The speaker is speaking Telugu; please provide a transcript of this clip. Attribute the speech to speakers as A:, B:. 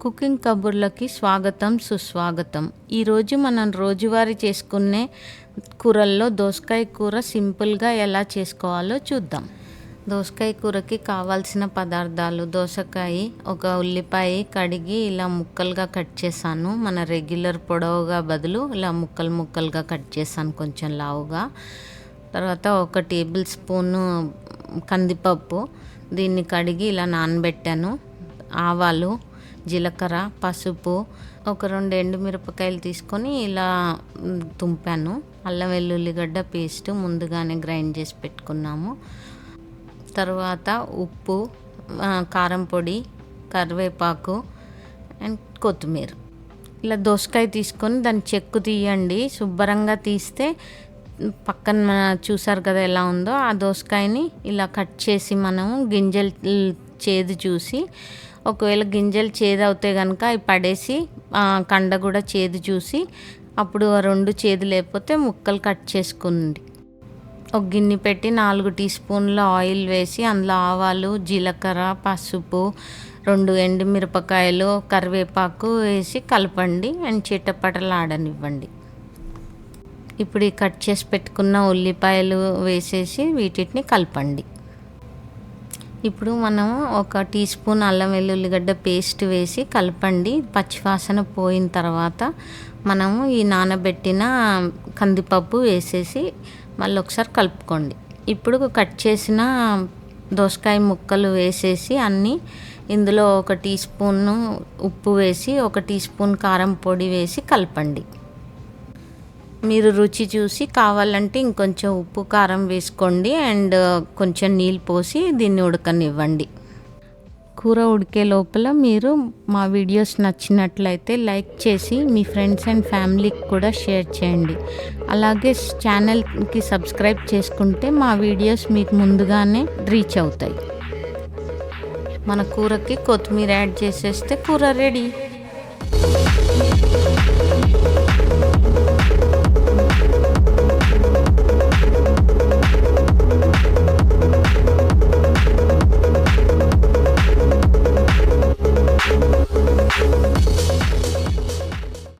A: కుకింగ్ కబుర్లకి స్వాగతం సుస్వాగతం. ఈరోజు మనం రోజువారీ చేసుకునే కూరల్లో దోసకాయ కూర సింపుల్గా ఎలా చేసుకోవాలో చూద్దాం. దోసకాయ కూరకి కావాల్సిన పదార్థాలు దోసకాయ ఒక ఉల్లిపాయ కడిగి ఇలా ముక్కలుగా కట్ చేశాను. మన రెగ్యులర్ పొడవుగా బదులు ఇలా ముక్కలు ముక్కలుగా కట్ చేశాను కొంచెం లావుగా. తర్వాత ఒక టేబుల్ స్పూను కందిపప్పు దీన్ని కడిగి ఇలా నానబెట్టాను. ఆవాలు జీలకర్ర పసుపు ఒక రెండు ఎండుమిరపకాయలు తీసుకొని ఇలా తుంపాను. అల్లం వెల్లుల్లిగడ్డ పేస్ట్ ముందుగానే గ్రైండ్ చేసి పెట్టుకున్నాము. తర్వాత ఉప్పు కారం పొడి కరివేపాకు అండ్ కొత్తిమీర. ఇలా దోసకాయ తీసుకొని దాన్ని చెక్కు తీయండి. శుభ్రంగా తీస్తే పక్కన చూసారు కదా ఎలా ఉందో ఆ దోసకాయని ఇలా కట్ చేసి మనము గింజలు చేదు చూసి ఒకవేళ గింజలు చేదు అవుతాయి కనుక అవి పడేసి ఆ, కండ కూడా చేదు చూసి అప్పుడు ఆ రెండు చేదు లేకపోతే ముక్కలు కట్ చేసుకుంది ఒక గిన్నె పెట్టి నాలుగు టీ స్పూన్ల ఆయిల్ వేసి అందులో ఆవాలు జీలకర్ర పసుపు రెండు ఎండుమిరపకాయలు కరివేపాకు వేసి కలపండి అండ్ చిట్టపటలాడనివ్వండి ఇప్పుడు ఈ కట్ చేసి పెట్టుకున్న ఉల్లిపాయలు వేసేసి వీటిని కలపండి. ఇప్పుడు మనం ఒక టీ స్పూన్ అల్లం వెల్లుల్లిగడ్డ పేస్ట్ వేసి కలపండి. పచ్చివాసన పోయిన తర్వాత మనము ఈ నానబెట్టిన కందిపప్పు వేసేసి మళ్ళీ ఒకసారి కలుపుకోండి. ఇప్పుడు కట్ చేసిన దోసకాయ ముక్కలు వేసేసి అన్నీ ఇందులో ఒక టీ స్పూన్ ఉప్పు వేసి ఒక టీ స్పూన్ కారం పొడి వేసి కలపండి. మీరు రుచి చూసి కావాలంటే ఇంకొంచెం ఉప్పు కారం వేసుకోండి. అండ్ కొంచెం నీళ్ళు పోసి దీన్ని ఉడకనివ్వండి. కూర ఉడికే లోపల మీరు మా వీడియోస్ నచ్చినట్లయితే లైక్ చేసి మీ ఫ్రెండ్స్ అండ్ ఫ్యామిలీకి కూడా షేర్ చేయండి. అలాగే ఛానల్కి సబ్స్క్రైబ్ చేసుకుంటే మా వీడియోస్ మీకు ముందుగానే రీచ్ అవుతాయి. మన కూరకి కొత్తిమీర యాడ్ చేసేస్తే కూర రెడీ.